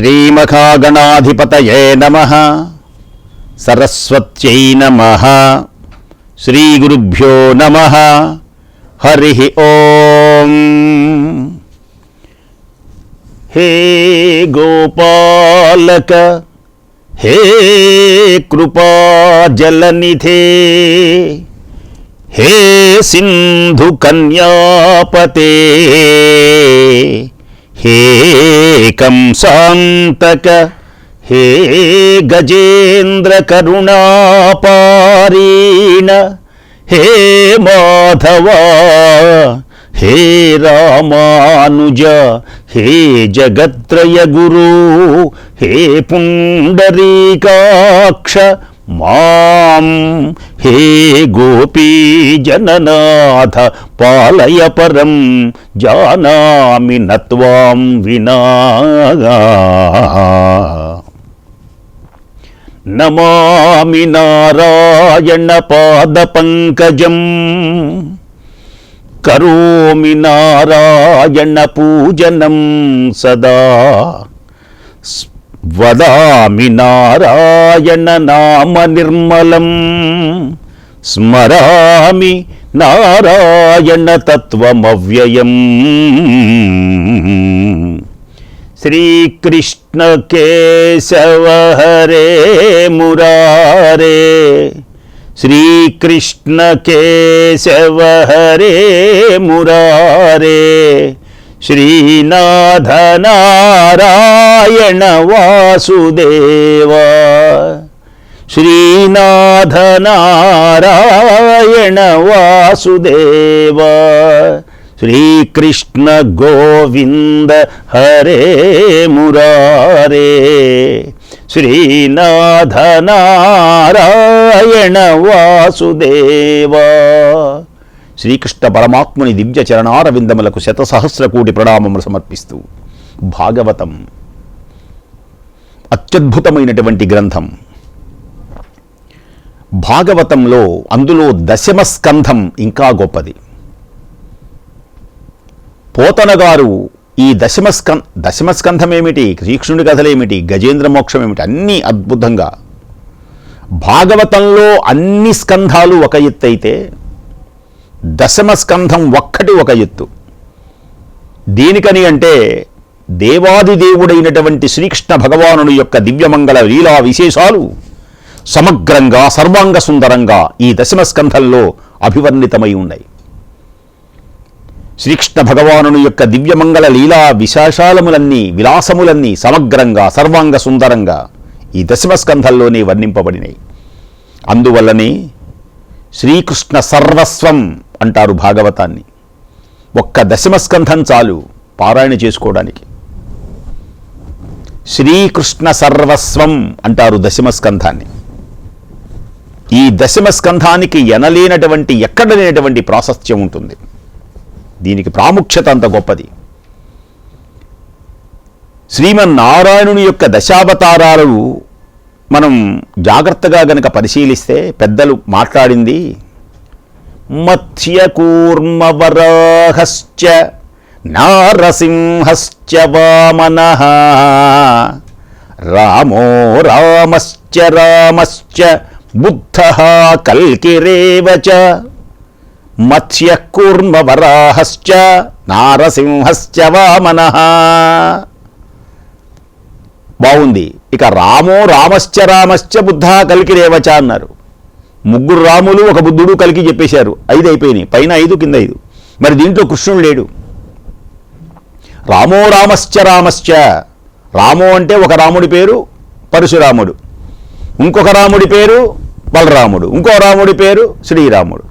శ్రీమఖాగణాధిపతయే నమ. సరస్వత్యై నమ. శ్రీగురుభ్యో నమ. హరి ఓం. హే గోపాలక హే కృపాజలనిధే హే సింధు కన్యాపతే. హే కంసాంతక హే గజేంద్ర కరుణాపారీణ హే మాధవ హే రామానుజ హే జగత్రయ గురు హే పుండరీకాక్ష మాం హే గోపీ జననాథ పాలయ పరం జానామి నత్వాం వినా నమామి నారాయణ పాద పంకజం. కరోమి నారాయణ పూజనం సదా. వదామి నారాయణ నామ నిర్మలం. స్మరామి నారాయణ తత్వమవ్యయం. శ్రీకృష్ణ కేశవ హరే మురారే. శ్రీకృష్ణ కేశవ హరే మురారే. శ్రీనాథనారాయణ వాసుదేవ. శ్రీనాథనారాయణ వాసుదేవ. శ్రీకృష్ణ గోవింద హరే మురారే. శ్రీనాథనారాయణ వాసుదేవా. శ్రీకృష్ణ పరమాత్ముని దివ్య చరణారవిందములకు శతసహస్ర కోటి ప్రణామములు సమర్పిస్తూ భాగవతం. అత్యద్భుతమైనటువంటి గ్రంథం. భాగవతంలో అందులో దశమ స్కంధం ఇంకా గొప్పది. పోతన గారు ఈ దశమ స్కం దశమ స్కంధం ఏమిటి శ్రీకృష్ణుడి కథలేమిటి? గజేంద్ర మోక్షం ఏమిటి అన్నీ అద్భుతంగా. భాగవతంలో అన్ని స్కంధాలు ఒక ఎత్తు అయితే దశమ స్కంధం ఒక్కటి ఒక ఎత్తు. దేనికని అంటే దేవాది దేవుడైనటువంటి శ్రీకృష్ణ భగవానుని యొక్క దివ్యమంగళ లీలా విశేషాలు సమగ్రంగా సర్వాంగ సుందరంగా ఈ దశమ స్కంధంలో అభివర్ణితమై ఉన్నాయి. శ్రీకృష్ణ భగవానుని యొక్క దివ్యమంగళ లీలా విశేషాలములన్నీ విలాసములన్నీ సమగ్రంగా సర్వాంగ సుందరంగా ఈ దశమ స్కంధంలోనే వర్ణింపబడినాయి. అందువల్లనే శ్రీకృష్ణ సర్వస్వం అంటారు భాగవతాన్ని. ఒక్క దశమ స్కంధం చాలు పారాయణ చేసుకోవడానికి. శ్రీకృష్ణ సర్వస్వం అంటారు దశమస్కంధాన్ని. ఈ దశమ స్కంధానికి ఎనలేనటువంటి ఎక్కడ లేనటువంటి ప్రాశస్త్యం ఉంటుంది. దీనికి ప్రాముఖ్యత అంత గొప్పది. శ్రీమన్నారాయణుని యొక్క దశావతారాలు మనం జాగ్రత్తగా గనక పరిశీలిస్తే పెద్దలు మాట్లాడింది మత్స్యకూర్మవరాహశ్చ నారసింహశ్చ వామన రామో రామశ్చ రామశ్చ బుద్ధ కల్కిరేవ మత్స్యకూర్మవరాహశ్చ నారసింహశ్చ వామన. బాగుంది. ఇక రామో రామశ్చ రామశ్చ బుద్ధ కలికిరేవచ అన్నారు. ముగ్గురు రాములు ఒక బుద్ధుడు కలికి చెప్పేశారు. ఐదు అయిపోయినాయి. పైన ఐదు కింద ఐదు. మరి దీంట్లో కృష్ణుడు లేడు. రామో రామశ్చ రామశ్చ. రామో అంటే ఒక రాముడి పేరు పరశురాముడు. ఇంకొక రాముడి పేరు బలరాముడు. ఇంకో రాముడి పేరు శ్రీరాముడు.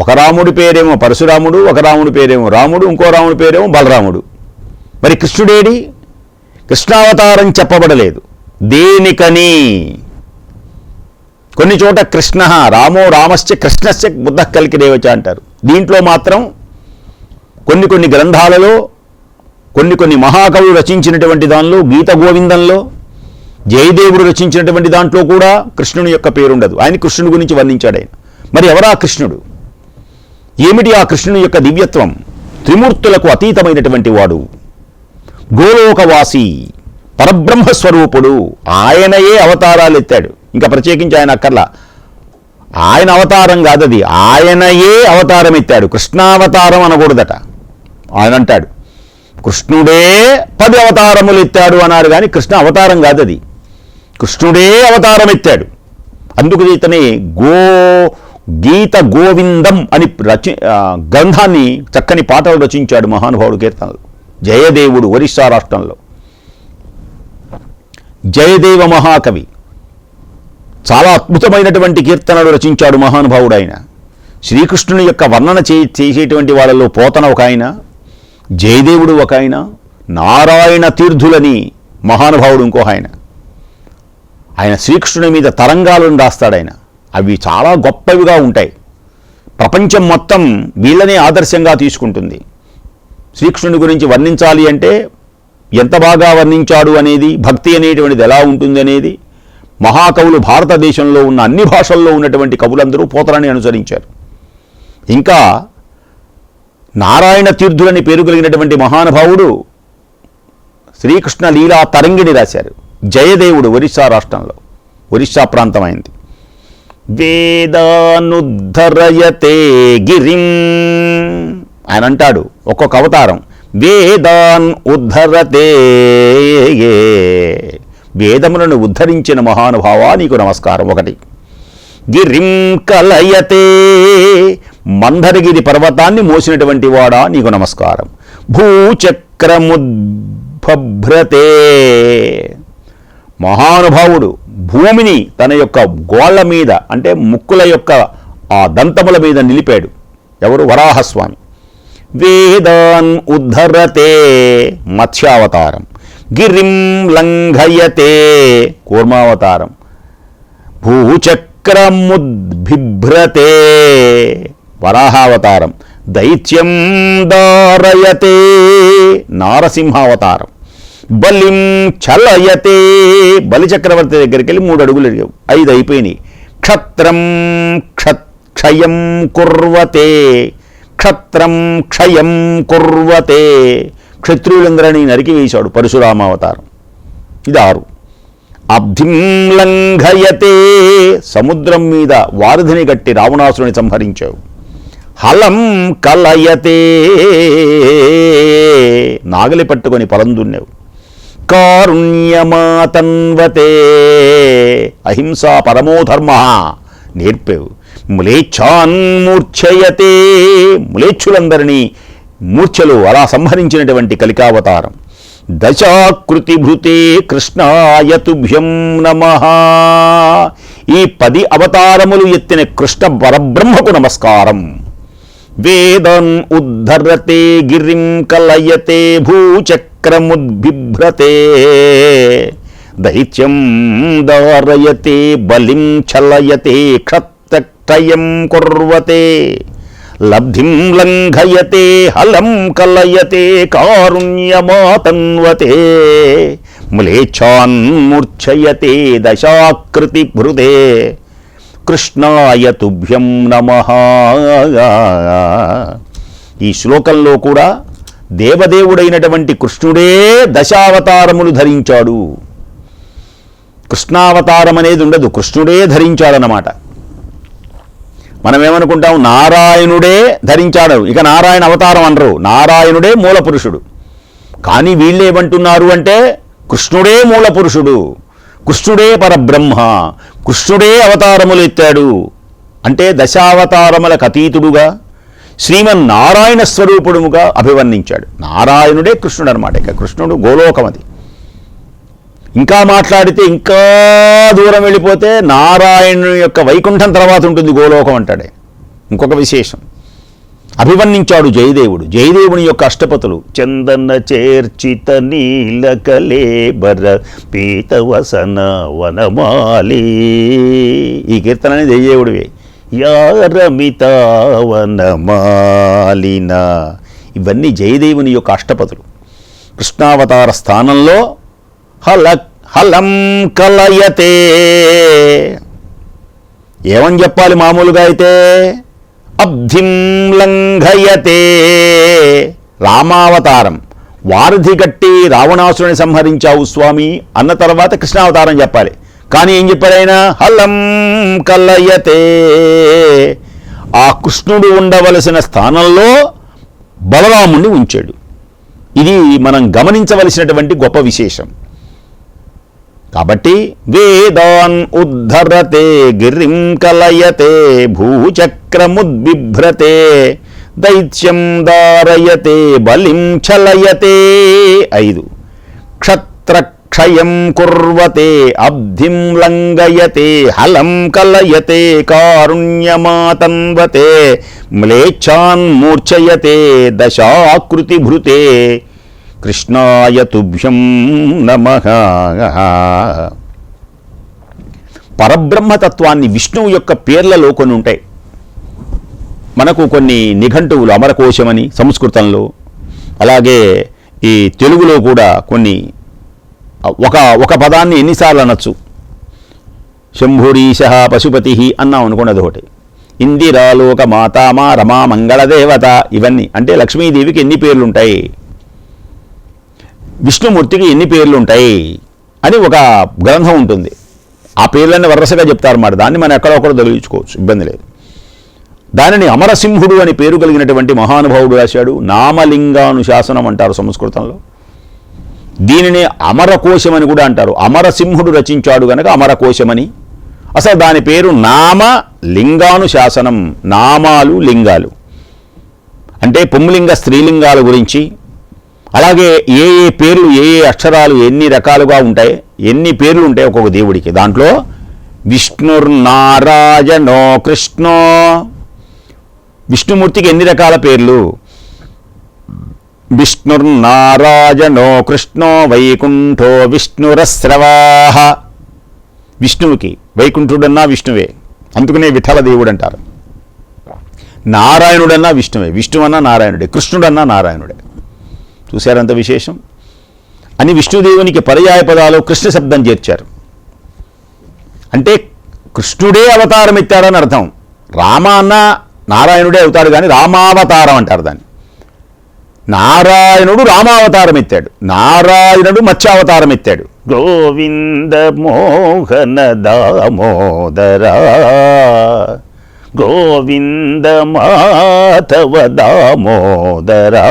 ఒక రాముడి పేరేమో పరశురాముడు ఒక రాముడి పేరేమో రాముడు ఇంకో రాముడి పేరేమో బలరాముడు. మరి కృష్ణుడేడి? కృష్ణావతారం చెప్పబడలేదు. దేనికని? కొన్ని చోట కృష్ణ రామో రామశ్చ కృష్ణశ్చ బుద్ధ కలికిదేవచ అంటారు. దీంట్లో మాత్రం కొన్ని కొన్ని గ్రంథాలలో కొన్ని కొన్ని మహాకవులు రచించినటువంటి దానిలో గీత గోవిందంలో జయదేవుడు రచించినటువంటి దాంట్లో కూడా కృష్ణుని యొక్క పేరుండదు. ఆయన కృష్ణుని గురించి వర్ణించాడు ఆయన. మరి ఎవరా కృష్ణుడు? ఏమిటి ఆ కృష్ణుని యొక్క దివ్యత్వం? త్రిమూర్తులకు అతీతమైనటువంటి వాడు. గోలోకవాసి పరబ్రహ్మస్వరూపుడు ఆయనయే అవతారాలు ఎత్తాడు ఇంకా ప్రత్యేకించి ఆయన అక్కర్లా. ఆయన అవతారం కాదది ఆయనయే అవతారం ఎత్తాడు కృష్ణావతారం అనకూడదట. ఆయన అంటాడు కృష్ణుడే పది అవతారములు ఎత్తాడు అన్నాడు కానీ కృష్ణ అవతారం కాదది. కృష్ణుడే అవతారం ఎత్తాడు అందుకు ఇతని గో గీత గోవిందం అని రచి గ్రంథాన్ని చక్కని పాటలు రచించాడు మహానుభావుడు కీర్తనలు. జయదేవుడు ఒరిస్సా రాష్ట్రంలో. జయదేవ మహాకవి. చాలా అద్భుతమైనటువంటి కీర్తనలు రచించాడు మహానుభావుడు ఆయన. శ్రీకృష్ణుని యొక్క వర్ణన చే చేసేటువంటి వాళ్ళలో పోతన ఒక ఆయన జయదేవుడు ఒక ఆయన నారాయణ తీర్థులని మహానుభావుడు ఇంకో ఆయన. ఆయన శ్రీకృష్ణుని మీద తరంగాలను రాస్తాడు ఆయన. అవి చాలా గొప్పవిగా ఉంటాయి. ప్రపంచం మొత్తం వీళ్ళనే ఆదర్శంగా తీసుకుంటుంది. శ్రీకృష్ణుని గురించి వర్ణించాలి అంటే ఎంత బాగా వర్ణించాడు అనేది భక్తి అనేటువంటిది ఎలా ఉంటుంది అనేది మహాకవులు భారతదేశంలో ఉన్న అన్ని భాషల్లో ఉన్నటువంటి కవులందరూ పోతలని అనుసరించారు. ఇంకా నారాయణ తీర్థులని పేరు కలిగినటువంటి మహానుభావుడు శ్రీకృష్ణ లీలా తరంగిణి రాశారు. జయదేవుడు ఒరిస్సా రాష్ట్రంలో. ఒరిస్సా ప్రాంతమైంది. వేదానుద్ధరయతే గిరిం ఆయన అంటాడు ఒక్కొక్క అవతారం. వేదాన్ ఉద్ధరతే వేదములను ఉద్ధరించిన మహానుభావ నీకు నమస్కారం ఒకటి. గిరిం కలయతే మందరగిరి పర్వతాన్ని మోసినటువంటి వాడా నీకు నమస్కారం. భూచక్రముద్భ్రతే మహానుభావుడు భూమిని తన యొక్క గోళ్ళ మీద అంటే ముక్కుల యొక్క ఆ దంతముల మీద నిలిపాడు. ఎవరు? వరాహస్వామి. వేదాన్ ఉద్ధరతే మత్స్యావతారం. గిరిం లంఘయతే కూర్మావతారం. భూచక్రముద్భిభ్రతే వరాహావతారం. దైత్యం దారయతే నారసింహావతారం. బలిం చలయతే బలిచక్రవర్తి దగ్గరికి వెళ్ళి మూడు అడుగులు అడిగావు ఐదు అయిపోయినాయి క్షత్రం క్షత్ క్షయం కుర్వతే క్షత్రం క్షయం కుర్వతే. క్షత్రియులందరినీ నరికి వేశాడు పరశురామావతారం ఇది ఆరు. అబ్ధిం లంఘయతే. సముద్రం మీద వారధిని గట్టి రావణాసురుని సంహరించావు. హలం కలయతే. నాగలి పట్టుకొని పొలం దున్నేవు. కారుణ్యమాతన్వతే. అహింసా పరమోధర్మ నేర్పావు. మ్లేచ్ఛాన్మూర్ఛయతే. మ్లేచ్ఛులందరినీ మూర్ఛలు అలా సంహరించినటువంటి కలికావతారం. దశాకృతి భృతే కృష్ణాయ నమ. ఈ పది అవతారములు ఎత్తిన కృష్ణ పరబ్రహ్మకు నమస్కారం. వేదం ఉద్ధరతే గిరిం కలయతే భూచక్రముద్భిభ్రతే. దైత్యం దారయతే బలిం చలయతే క్షత్రయం కుర్వతే లబ్ధిం లంఘయతే హలం కలయతే కారుణ్యమాతన్వతే మ్లేచ్ఛాన్మూర్ఛయతే దశాకృతి భృదే కృష్ణాయ తుభ్యం నమ ఈ శ్లోకంలో కూడా దేవదేవుడైనటువంటి కృష్ణుడే దశావతారములు ధరించాడు. కృష్ణావతారం అనేది ఉండదు కృష్ణుడే ధరించాడనమాట మనం ఏమనుకుంటాం నారాయణుడే ధరించాడు. ఇక నారాయణ అవతారం అనరు. నారాయణుడే మూల పురుషుడు కానీ వీళ్ళు ఏమంటున్నారు అంటే కృష్ణుడే మూల పురుషుడు కృష్ణుడే పరబ్రహ్మ. కృష్ణుడే అవతారములు ఎత్తాడు. అంటే దశావతారములకు అతీతుడుగా శ్రీమన్నారాయణ స్వరూపుడుగా అభివర్ణించాడు. నారాయణుడే కృష్ణుడు అనమాట ఇక కృష్ణుడు గోలోకం అది ఇంకా మాట్లాడితే ఇంకా దూరం వెళ్ళిపోతే నారాయణుని యొక్క వైకుంఠం తర్వాత ఉంటుంది గోలోకం అంటాడే. ఇంకొక విశేషం. అభివర్ణించాడు జయదేవుడు. జయదేవుని యొక్క అష్టపతులు చందన చేర్చిత నీల పీత పీతవసన వనమాలి. ఈ కీర్తన జయదేవుడివే. యారమిత వనమాలిన ఇవన్నీ జయదేవుని యొక్క అష్టపతులు. కృష్ణావతార స్థానంలో హల హలం కలయతే. ఏమని చెప్పాలి మామూలుగా అయితే? అబ్ధిం లంఘయతే. రామావతారం. వారధి గట్టి రావణాసురుని సంహరించావు స్వామి అన్న తర్వాత కృష్ణావతారం చెప్పాలి. కానీ ఏం చెప్పాడు హలం కలయతే. ఆ కృష్ణుడు ఉండవలసిన స్థానంలో బలరాముణ్ణి ఉంచాడు. ఇది మనం గమనించవలసినటువంటి గొప్ప విశేషం. కాబట్టి వేదాన్ ఉద్ధరతే గిరిం కలయతే భూచక్రముద్బిభ్రతే దైత్యం దారయతే బలిం చలయతే. ఐదు. క్షత్రక్షయం కుర్వతే అబ్ధిం లంగయతే హలం కలయతే కారుణ్యమాతన్వతే మ్లేచ్ఛాన్ మూర్ఛయతే దశాకృతిభృతే. కృష్ణాయ తుభ్యం నమ. పరబ్రహ్మతత్వాన్ని విష్ణువు యొక్క పేర్లలో కొన్ని ఉంటాయి మనకు కొన్ని నిఘంటువులు అమరకోశమని సంస్కృతంలో. అలాగే ఈ తెలుగులో కూడా కొన్ని ఒక ఒక పదాన్ని ఎన్నిసార్లు అనొచ్చు. శంభురీశ పశుపతి అన్నాం అనుకోండి అదొకటి ఇందిరాలోక మాతామా రమా మంగళదేవత ఇవన్నీ. అంటే లక్ష్మీదేవికి ఎన్ని పేర్లుంటాయి? విష్ణుమూర్తికి ఎన్ని పేర్లు ఉంటాయి అని ఒక గ్రంథం ఉంటుంది. ఆ పేర్లన్నీ వరసగా చెప్తారన్నమాట దాన్ని మనం ఎక్కడొక్కడ తొలగించుకోవచ్చు. ఇబ్బంది లేదు. దానిని అమరసింహుడు అని పేరు కలిగినటువంటి మహానుభావుడు రాశాడు. నామలింగానుశాసనం అంటారు సంస్కృతంలో. దీనిని అమరకోశం అని కూడా అంటారు. అమరసింహుడు రచించాడు గనక అమరకోశమని. అసలు దాని పేరు నామ లింగానుశాసనం నామాలు లింగాలు. అంటే పుంలింగ స్త్రీలింగాల గురించి అలాగే ఏ ఏ పేర్లు ఏ ఏ అక్షరాలు ఎన్ని రకాలుగా ఉంటాయి ఎన్ని పేర్లు ఉంటాయి ఒక్కొక్క దేవుడికి. దాంట్లో విష్ణుర్నారాయణో కృష్ణో. విష్ణుమూర్తికి ఎన్ని రకాల పేర్లు? విష్ణుర్నారాయణో కృష్ణో వైకుంఠో విష్ణురస్రవాహ. విష్ణువుకి వైకుంఠుడన్నా విష్ణువే. అందుకనే విఠల దేవుడు అంటారు నారాయణుడన్నా విష్ణువే. విష్ణువన్నా నారాయణుడే. కృష్ణుడన్నా నారాయణుడే. చూశారంత విశేషం? అని విష్ణుదేవునికి పర్యాయ పదాలు కృష్ణ శబ్దం చేర్చారు. అంటే కృష్ణుడే అవతారం ఎత్తాడని అర్థం. రామ అన్న నారాయణుడే అవుతాడు కానీ రామావతారం అంటారు దాన్ని. నారాయణుడు రామావతారం ఎత్తాడు. నారాయణుడు మత్స్యావతారం ఎత్తాడు. గోవింద మోహన దామోదర. గోవింద మాధవ దామోదరా.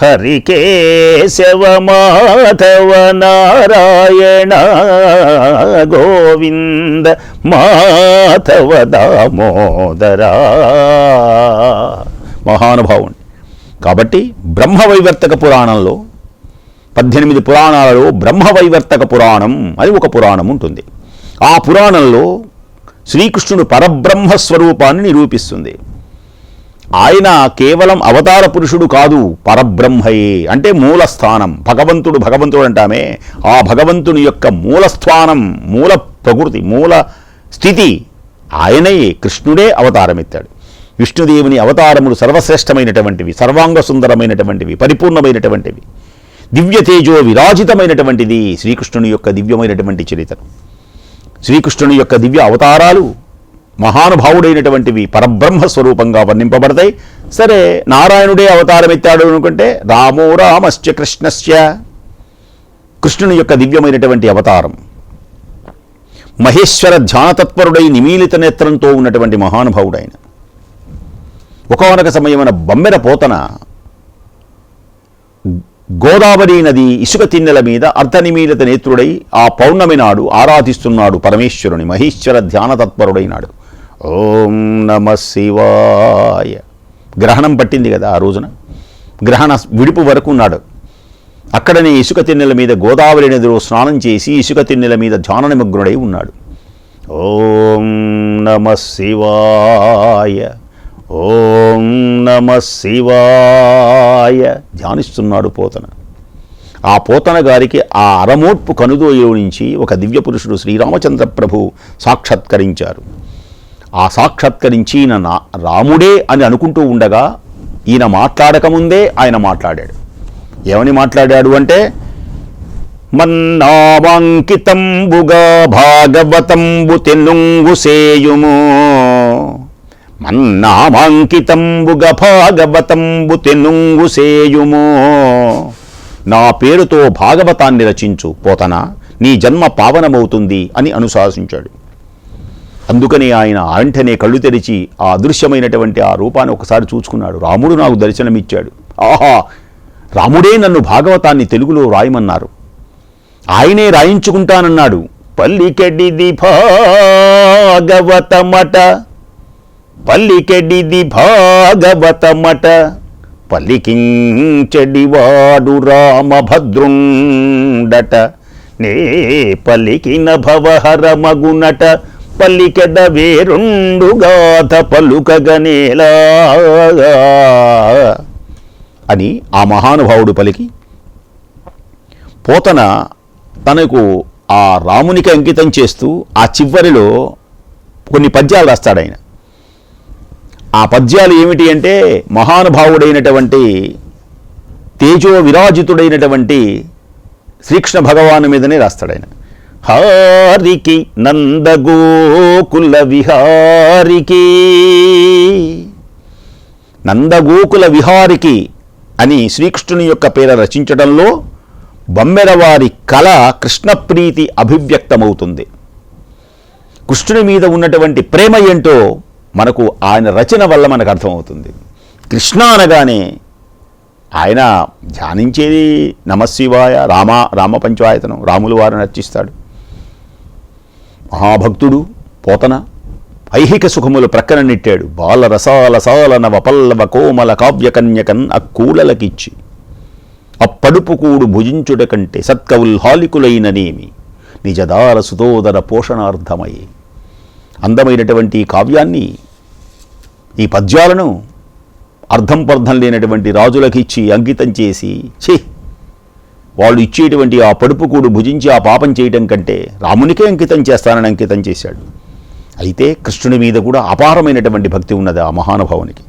హరికేశవ మాధవ నారాయణ గోవింద మాధవ దామోదరా మహానుభావం కాబట్టి బ్రహ్మవైవర్తక పురాణంలో పద్దెనిమిది పురాణాలలో బ్రహ్మవైవర్తక పురాణం అని ఒక పురాణం ఉంటుంది. ఆ పురాణంలో శ్రీకృష్ణుడు పరబ్రహ్మ స్వరూపాన్ని నిరూపిస్తుంది. ఆయన కేవలం అవతార పురుషుడు కాదు పరబ్రహ్మయే. అంటే మూలస్థానం. భగవంతుడు భగవంతుడు అంటామే. ఆ భగవంతుని యొక్క మూలస్థానం మూల ప్రకృతి మూల స్థితి ఆయనయే. కృష్ణుడే అవతారమెత్తాడు విష్ణుదేవుని అవతారములు సర్వశ్రేష్టమైనటువంటివి సర్వాంగ సుందరమైనటువంటివి పరిపూర్ణమైనటువంటివి దివ్య తేజో విరాజితమైనటువంటిది శ్రీకృష్ణుని యొక్క దివ్యమైనటువంటి చరిత్ర. శ్రీకృష్ణుని యొక్క దివ్య అవతారాలు మహానుభావుడైనటువంటివి పరబ్రహ్మ స్వరూపంగా వర్ణింపబడతాయి. సరే నారాయణుడే అవతారమెత్తాడు అనుకుంటే రామో రామశ్చ కృష్ణశ్చ. కృష్ణుని యొక్క దివ్యమైనటువంటి అవతారం. మహేశ్వర ధ్యానతత్పరుడై నిమీలిత నేత్రంతో ఉన్నటువంటి మహానుభావుడైన. ఒకనొక సమయమైన బమ్మెర పోతన గోదావరి నది ఇసుక తిన్నెల మీద అర్ధనిమీలిత నేత్రుడై ఆ పౌర్ణమి నాడు ఆరాధిస్తున్నాడు పరమేశ్వరుని మహేశ్వర ధ్యాన తత్పరుడైనాడు ఓం నమ శివాయ. గ్రహణం పట్టింది కదా ఆ రోజున. గ్రహణ విడుపు వరకు ఉన్నాడు. అక్కడనే ఇసుక తిన్నెల మీద గోదావరి నదిలో స్నానం చేసి ఇసుక తిన్నెల మీద ధ్యాన నిమగ్నుడై ఉన్నాడు. ఓం నమ శివాయ. ఓం నమ శివాయ. ధ్యానిస్తున్నాడు పోతన. ఆ పోతన గారికి ఆ అరమోట్పు కనుదోయో నుంచి ఒక దివ్య పురుషుడు శ్రీరామచంద్ర ప్రభు సాక్షాత్కరించారు. ఆ సాక్షాత్కరించి ఈయన నా రాముడే అని అనుకుంటూ ఉండగా ఈయన మాట్లాడకముందే ఆయన మాట్లాడాడు. ఏమని మాట్లాడాడు అంటే మన్నావాంకితంబుగా భాగవతంబు తెన్నుంగు సేయుము. మన్నామాంకితంబుగ భాగవతంబు తెనుంగు సేయుము. నా పేరుతో భాగవతాన్ని రచించు పోతన నీ జన్మ పావనమవుతుంది అని అనుశాసించాడు. అందుకనే ఆయన వెంటనే కళ్ళు తెరిచి ఆ అదృశ్యమైనటువంటి ఆ రూపాన్ని ఒకసారి చూసుకున్నాడు రాముడు నాకు దర్శనమిచ్చాడు. ఆహా! రాముడే నన్ను భాగవతాన్ని తెలుగులో రాయమన్నారు. ఆయనే రాయించుకుంటానన్నాడు. పల్లికెడిది భాగవతమట. పల్లికెడిది భాగవతమట. పల్లికించెడివాడు రామభద్రుండట. నే పలికిన భవహర మగునట పల్లికెద వేరుండు గాథ పలుకగనేలా అని ఆ మహానుభావుడు పలికి పోతన తనకు ఆ రామునికి అంకితం చేస్తూ ఆ చివరిలో కొన్ని పద్యాలు రాస్తాడు ఆయన. ఆ పద్యాలు ఏమిటి అంటే మహానుభావుడైనటువంటి తేజో విరాజితుడైనటువంటి శ్రీకృష్ణ భగవాను మీదనే రాస్తాడు ఆయన. హారికి నందగోకుల విహారికి నందగోకుల విహారికి అని శ్రీకృష్ణుని యొక్క పేర రచించడంలో బొమ్మెరవారి కళ కృష్ణప్రీతి అభివ్యక్తమవుతుంది. కృష్ణుని మీద ఉన్నటువంటి ప్రేమ ఏంటో మనకు ఆయన రచన వల్ల మనకు అర్థమవుతుంది. కృష్ణ అనగానే ఆయన ధ్యానించేది నమశివాయ రామ రామ పంచవాయతనం రాములు వారిని అర్చిస్తాడు. మహాభక్తుడు పోతన ఐహిక సుఖములు ప్రక్కన నెట్టాడు. బాల రసాల సాల నవ పల్లవ కోమల కావ్యకన్యకన్ అక్కూలలకిచ్చి అప్పడుపు కూడు భుజించుట కంటే సత్కవుల్ నిజదార సుతోదర పోషణార్థమై అందమైనటువంటి కావ్యాన్ని ఈ పద్యాలను అర్థం పర్థం లేనటువంటి రాజులకిచ్చి అంకితం చేసి ఛీ! వాళ్ళు ఇచ్చేటువంటి ఆ పడుపు కూడు భుజించి ఆ పాపం చేయటం కంటే రామునికే అంకితం చేస్తానని అంకితం చేశాడు. అయితే కృష్ణుని మీద కూడా అపారమైనటువంటి భక్తి ఉన్నది ఆ మహానుభావునికి.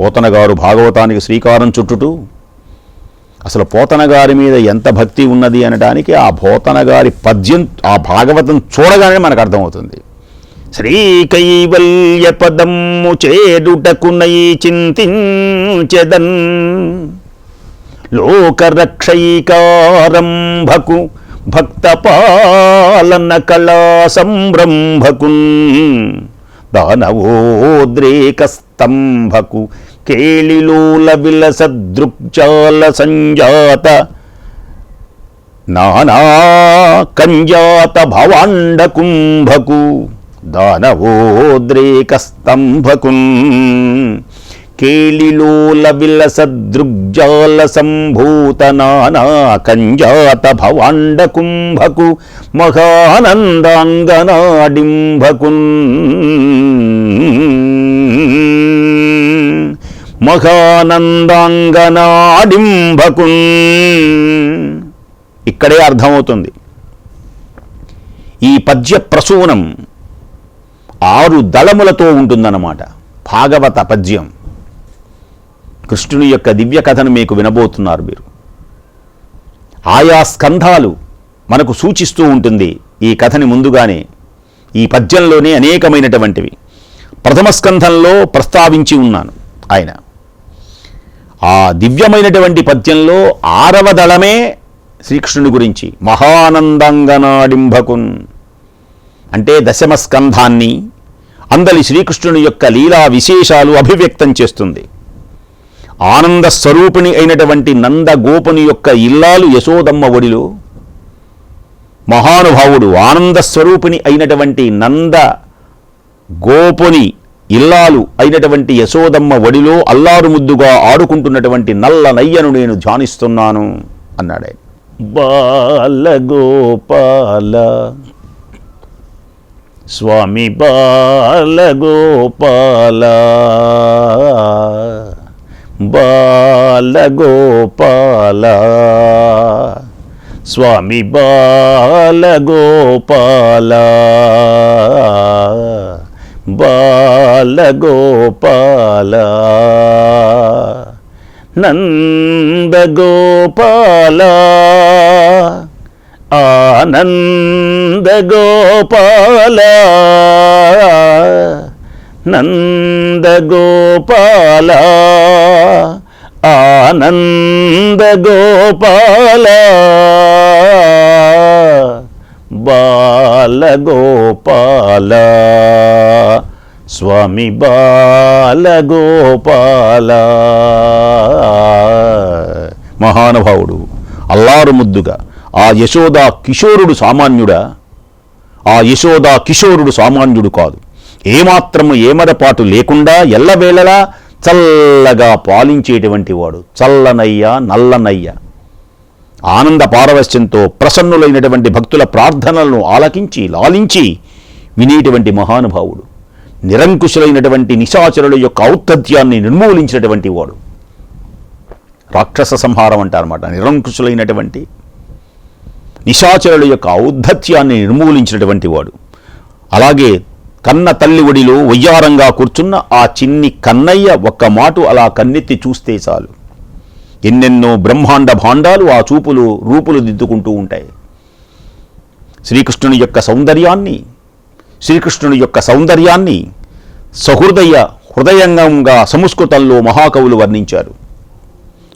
పోతనగారు భాగవతానికి శ్రీకారం చుట్టుటూ అసలు పోతనగారి మీద ఎంత భక్తి ఉన్నది అనడానికి ఆ పోతనగారి పద్యం ఆ భాగవతం చూడగానే మనకు అర్థమవుతుంది. శ్రీకైవల్య పదమ్ము చేదుటకునై చింతించెదన్ లోకరక్షైకారంభకు భక్తపాలన కళా సంరంభకున్ దానవోద్రేకస్తంభకు కేళిలోల విలస విలసదృక్జాల సంజాత నానా కంజాత భవాండ కుంభకు దానవోద్రేకస్తంభకున్ కేళిలోల విలసదృగ్జాల సంభూత నానా కంజాత మహానందాంగనాడింభకున్. మహానందాంగనాడింభకున్. ఇక్కడే అర్థమవుతుంది. ఈ పద్య ప్రసూనం ఆరు దళములతో ఉంటుందన్నమాట. భాగవత పద్యం. కృష్ణుని యొక్క దివ్య కథను మీకు వినబోతున్నారు మీరు. ఆయా స్కంధాలు మనకు సూచిస్తూ ఉంటుంది ఈ కథని ముందుగానే. ఈ పద్యంలోనే అనేకమైనటువంటివి. ప్రథమ స్కంధంలో ప్రస్తావించి ఉన్నాను ఆయన. ఆ దివ్యమైనటువంటి పద్యంలో ఆరవ దళమే శ్రీకృష్ణుని గురించి. మహానందంగనాడింభకున్ అంటే దశమ స్కంధాన్ని అందలి శ్రీకృష్ణుని యొక్క లీలా విశేషాలు అభివ్యక్తం చేస్తుంది. ఆనంద స్వరూపిణి అయినటువంటి నంద గోపుని యొక్క ఇల్లాలు యశోదమ్మ ఒడిలో. మహానుభావుడు ఆనంద స్వరూపిణి అయినటువంటి నంద గోపుని ఇల్లాలు అయినటువంటి యశోదమ్మ ఒడిలో అల్లారు ముద్దుగా ఆడుకుంటున్నటువంటి నల్ల నయ్యను నేను ధ్యానిస్తున్నాను అన్నాడు ఆయన బాలగోపాల స్వామి బాలగోపాల. బాలగోపాల. స్వామి బాలగోపాల. బాలగోపాల. నందగోపాల. ఆనందగోపాల. నందగోపాల గోపాల బాలగోపాల గోపాల బాల గోపాల స్వామి బాల గోపాల మహానుభావుడు అల్లారు ముద్దుగా ఆ యశోదా కిషోరుడు సామాన్యుడా? ఆ యశోదా కిషోరుడు సామాన్యుడు కాదు. ఏమాత్రము ఏమరపాటు లేకుండా ఎల్లవేళలా చల్లగా పాలించేటువంటి వాడు. చల్లనయ్య నల్లనయ్య. ఆనంద పారవశ్యంతో ప్రసన్నులైనటువంటి భక్తుల ప్రార్థనలను ఆలకించి లాలించి వినేటువంటి మహానుభావుడు. నిరంకుశులైనటువంటి నిశాచరుల యొక్క ఔద్ధత్యాన్ని నిర్మూలించినటువంటి వాడు. రాక్షస సంహారం అంటారన్నమాట. నిరంకుశులైనటువంటి నిశాచరుల యొక్క ఔద్ధత్యాన్ని నిర్మూలించినటువంటి వాడు. అలాగే కన్న తల్లి ఒడిలో వయ్యారంగా కూర్చున్న ఆ చిన్ని కన్నయ్య ఒక్క మాటు అలా కన్నెత్తి చూస్తే చాలు. ఎన్నెన్నో బ్రహ్మాండ భాండాలు ఆ చూపులు రూపులు దిద్దుకుంటూ ఉంటాయి. శ్రీకృష్ణుని యొక్క సౌందర్యాన్ని శ్రీకృష్ణుని యొక్క సౌందర్యాన్ని సహృదయ హృదయంగంగా సంస్కృతంలో మహాకవులు వర్ణించారు.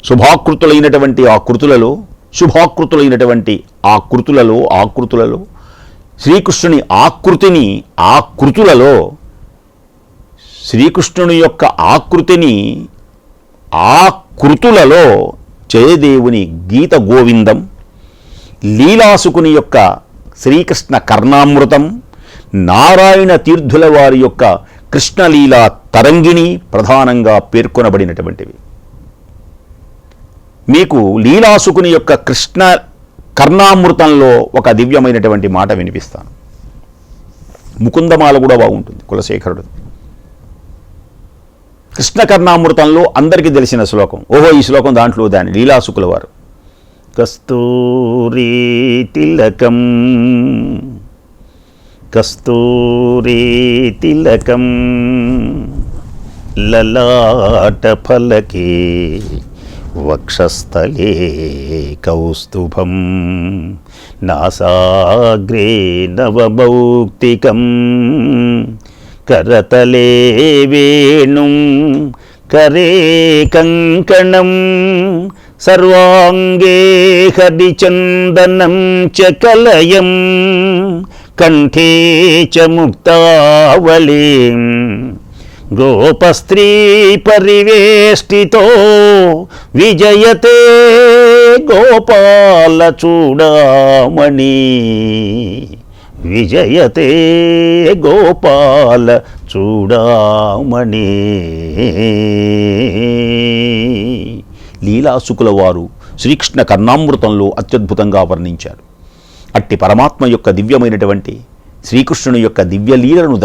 శుభాకృతులైనటువంటి ఆ కృతులలో శుభాకృతులైనటువంటి ఆ కృతులలో ఆకృతులలో శ్రీకృష్ణుని ఆకృతిని ఆ కృతులలో శ్రీకృష్ణుని యొక్క ఆకృతిని ఆకృతులలో జయదేవుని గీత గోవిందం లీలాసుకుని యొక్క శ్రీకృష్ణ కర్ణామృతం నారాయణ తీర్థుల వారి యొక్క కృష్ణలీలా తరంగిణి ప్రధానంగా పేర్కొనబడినటువంటివి. మీకు లీలాసుకుని యొక్క కృష్ణ కర్ణామృతంలో ఒక దివ్యమైనటువంటి మాట వినిపిస్తాను. ముకుందమాల కూడా బాగుంటుంది కులశేఖరుడు. కృష్ణ కర్ణామృతంలో అందరికీ తెలిసిన శ్లోకం. ఓహో ఈ శ్లోకం దాంట్లో దాని లీలాసుకుల వారు కస్తూరి తిలకం కస్తూరి తిలకం లలాట ఫలకే వక్షస్థలే కౌస్తుభం. నాసాగ్రే నవమౌక్తికం కరతలే వేణుం. కరే కంకణం. సర్వాంగే హరిచందనం చ కలయం. కంఠే చ ముక్తావళీం. గోపస్త్రీ పరివేష్టితో విజయతే గోపాల చూడామణి. విజయతే గోపాల చూడామణి. లీలాసుకుల వారు శ్రీకృష్ణ కర్ణామృతంలో అత్యద్భుతంగా వర్ణించారు. అట్టి పరమాత్మ యొక్క దివ్యమైనటువంటి శ్రీకృష్ణుని యొక్క దివ్య లీలను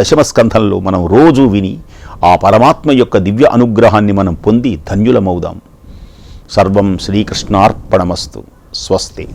మనం రోజూ విని ఆ పరమాత్మ యొక్క దివ్య అనుగ్రహాన్ని మనం పొంది ధన్యులమవుదాం. సర్వం శ్రీకృష్ణార్పణమస్తు. స్వస్తి.